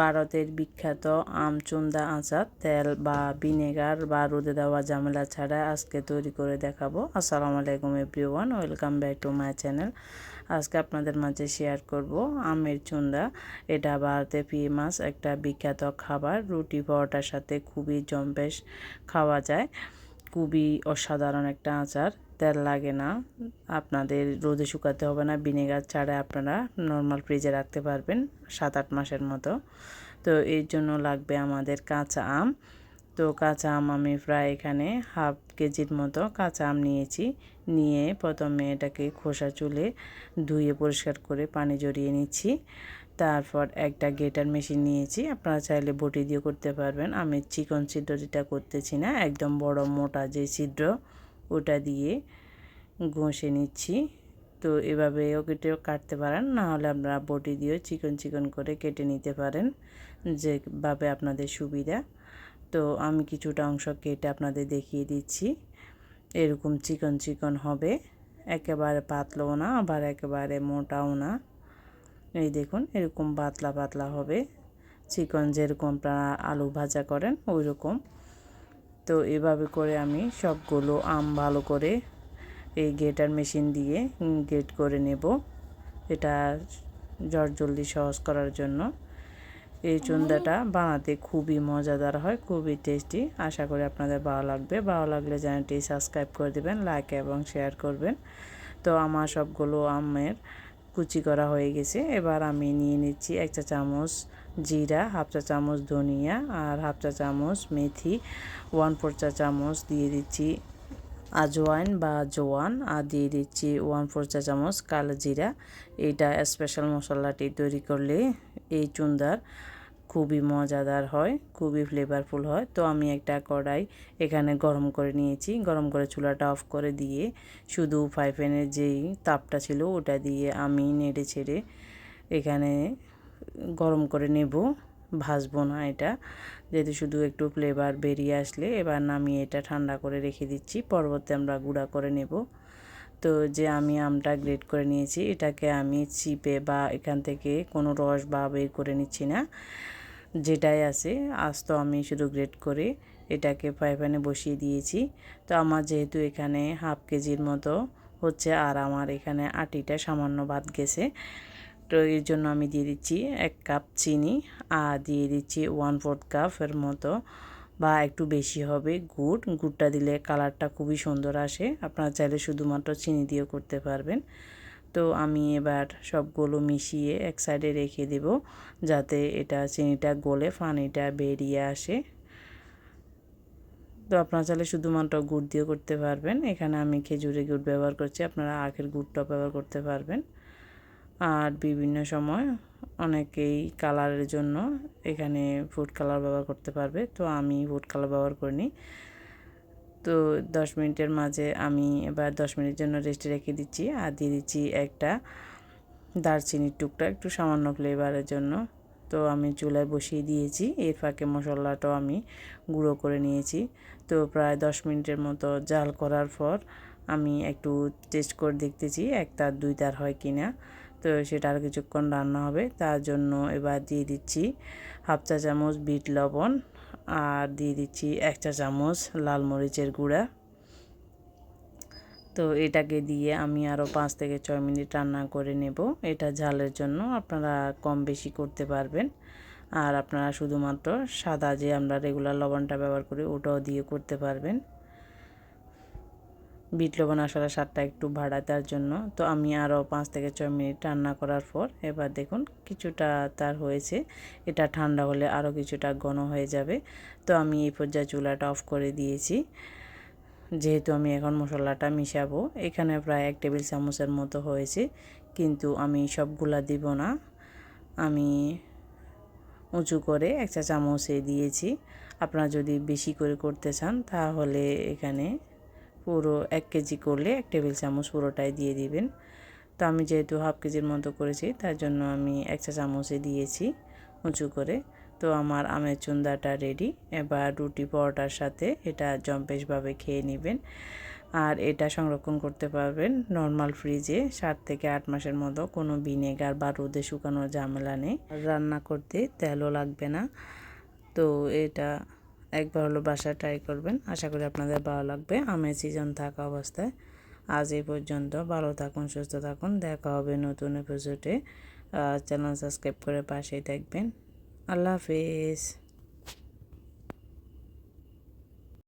ভারতের বিখ্যাত আমচুন্দা আচার, তেল বা ভিনেগার বা রোদে দেওয়া ঝামেলা ছাড়া আজকে তৈরি করে দেখাবো। আসসালামু আলাইকুম everyone, welcome back to my channel. আজকে আপনাদের মাঝে শেয়ার করব আমের চুন্দা। এটা ভারতে ফেমাস একটা বিখ্যাত খাবার। রুটি, পরোটার সাথে খুবই জম্পেশ খাওয়া যায়। খুবই অসাধারণ একটা আচার। তেল লাগে না। আপনাদের রোদে শুকাতে হবে না। ভিনেগার ছাড়া আপনারা নর্মাল ফ্রিজে রাখতে পারবেন সাত আট মাসের মতো। তো এর জন্য লাগবে আমাদের কাঁচা আম। তো কাঁচা আম আমি প্রায় এখানে হাফ কেজির মতো কাঁচা আম নিয়েছি। নিয়ে প্রথমে এটাকে খোসা চুলে ধুয়ে পরিষ্কার করে পানি জড়িয়ে নিচ্ছি। তারপর একটা গেটার মেশিন নিয়েছি। আপনারা চাইলে বটি দিয়ে করতে পারবেন। আমি চিকন ছিদ্র যেটা করতেছি না, একদম বড় মোটা যে ছিদ্র, ওটা দিয়ে ঘষে নিচ্ছি। তো এভাবেও কেটেও কাটতে পারেন, না হলে আপনারা বটি দিয়েও চিকন চিকন করে কেটে নিতে পারেন, যেভাবে আপনাদের সুবিধা। তো আমি কিছুটা অংশ কেটে আপনাদের দেখিয়ে দিচ্ছি। এরকম চিকন চিকন হবে, একেবারে পাতলাও না, আবার একেবারে মোটাও না। এই দেখুন, এরকম পাতলা পাতলা হবে। চিকন যেরকম আপনারা আলু ভাজা করেন ওই রকম তো এভাবে করে আমি সবগুলো আম ভালো করে এই গেটার মেশিন দিয়ে গেট করে নেব। এটা জলদি সহজ করার জন্য। এই চুন্দাটা বানাতে খুবই মজাদার হয়, খুবই টেস্টি আশা করি আপনাদের ভালো লাগবে। ভালো লাগলে চ্যানেলটি সাবস্ক্রাইব করে দেবেন লাইক এবং শেয়ার করবেন। তো আমার সবগুলো আমের কুচি করা হয়ে গেছে। এবার আমি নিয়ে নিচ্ছি এক চা চামচ জিরা, হাফ চা চামচ ধনিয়া আর হাফ চা চামচ মেথি। ওয়ান ফোর চা চামচ দিয়ে দিচ্ছি আজওয়াইন বা জোয়ান আর দিয়ে দিচ্ছি ওয়ান ফোর চা চামচ কালো জিরা। এটা স্পেশাল মশলাটি তৈরি করলে এই চুন্দার খুবই মজাদার হয়, খুবই ফ্লেভারফুল হয়। তো আমি একটা কড়াই এখানে গরম করে নিয়েছি। গরম করে চুলাটা অফ করে দিয়ে শুধু ফ্রাই প্যানের যেই তাপটা ছিল ওটা দিয়ে আমি নেড়ে ছেড়ে এখানে গরম করে নেব। ভাজবো না এটা। যেহেতু শুধু একটু ফ্লেভার বেরিয়ে আসলে এবার নামিয়ে এটা ঠান্ডা করে রেখে দিচ্ছি। পরবর্তী আমরা গুঁড়া করে নেব। তো যে আমি আমটা গ্রেড করে নিয়েছি, এটাকে আমি চিপে বা এখান থেকে কোনো রস বা বের করে নিচ্ছি না। যেটাই আছে, আজ তো আমি শুধু গ্রেড করে এটাকে ফ্রাই প্যানে বসিয়ে দিয়েছি। তো আমার যেহেতু এখানে হাফ কেজির মতো হচ্ছে, আর আমার এখানে আটিটা সামান্য বাদ গেছে। তো এর জন্য আমি দিয়ে দিচ্ছি এক কাপ চিনি, আর দিয়ে দিচ্ছি ওয়ান ফোর্থ কাপের মতো, বা একটু বেশি হবে গুড়। গুড়টা দিলে কালারটা খুবই সুন্দর আসে। আপনারা চাইলে শুধুমাত্র চিনি দিয়েও করতে পারবেন। তো আমি এবার সবগুলো মিশিয়ে এক সাইডে রেখে দেব যাতে এটা চিনিটা গলে পানিটা বেরিয়ে আসে। তো আপনারা চাইলে শুধুমাত্র গুড় দিয়ে করতে পারবেন। এখানে আমি খেজুরের গুড় ব্যবহার করছি, আপনারা আখের গুড়টাও ব্যবহার করতে পারবেন। আর বিভিন্ন সময় অনেকেই কালারের জন্য এখানে ফুড কালার ব্যবহার করতে পারবে। তো আমি ফুড কালার ব্যবহার করিনি। তো দশ মিনিটের মাঝে আমি এবার দশ মিনিটের জন্য রেস্টে রেখে দিচ্ছি আর দিয়ে দিচ্ছি একটা দারচিনির টুকটা একটু সামান্য ফ্লেভারের জন্য। তো আমি চুলায় বসিয়ে দিয়েছি, এর ফাঁকে মশলাটাও আমি গুঁড়ো করে নিয়েছি। তো প্রায় দশ মিনিটের মতো জাল করার পর আমি একটু টেস্ট করে দেখতেছি, এক তার, দুই তার হয় কি না। তো সেটা আর কিছুক্ষণ রান্না হবে, তার জন্য এবার দিয়ে দিচ্ছি হাফ চা চামচ বিট লবণ। আর দিয়ে দিচ্ছি এক চা চামচ লাল মরিচের গুঁড়া। তো এটাকে দিয়ে আমি আরও পাঁচ থেকে ছয় মিনিট রান্না করে নেব। এটা ঝালের জন্য আপনারা কম বেশি করতে পারবেন। আর আপনারা শুধুমাত্র সাদা যে আমরা রেগুলার লবণটা ব্যবহার করি, ওটাও দিয়ে করতে পারবেন। বিট লবণ আসলে স্বাদটা একটু বাড়ায় তার জন্য। তো আমি আরও পাঁচ থেকে ছয় মিনিট রান্না করার পর এবার দেখুন কিছুটা তার হয়েছে। এটা ঠান্ডা হলে আরও কিছুটা ঘন হয়ে যাবে। তো আমি এই পর্যায়ে চুলাটা অফ করে দিয়েছি। যেহেতু আমি এখন মশলাটা মিশাবো, এখানে প্রায় এক টেবিল চামচের মতো হয়েছে। কিন্তু আমি সবগুলা দিব না। আমি উঁচু করে এক চা চামচে দিয়েছি। আপনারা যদি বেশি করে করতে চান তাহলে এখানে পুরো এক কেজি করলে এক টেবিল চামচ পুরোটাই দিয়ে দিবেন। তো আমি যেহেতু হাফ কেজির মতো করেছি, তার জন্য আমি এক চা চামচে দিয়েছি উঁচু করে। তো আমার আমের চুন্দাটা রেডি এবার রুটি পরোটার সাথে এটা জম্পেশভাবে খেয়ে নেবেন। আর এটা সংরক্ষণ করতে পারবেন নর্মাল ফ্রিজে সাত থেকে আট মাসের মতো। কোনো ভিনেগার বা রোদে শুকানোর ঝামেলা নেই। রান্না করতে তেলও লাগবে না। তো এটা একবার হলো বাসা ট্রাই করবেন। আশা করি আপনাদের ভালো লাগবে। আমের সিজন থাকা অবস্থায় আজ এই পর্যন্ত। ভালো থাকুন, সুস্থ থাকুন। দেখা হবে নতুন এপিসোডে চ্যানেল সাবস্ক্রাইব করে পাশেই থাকবেন। আল্লাহ হাফিজ।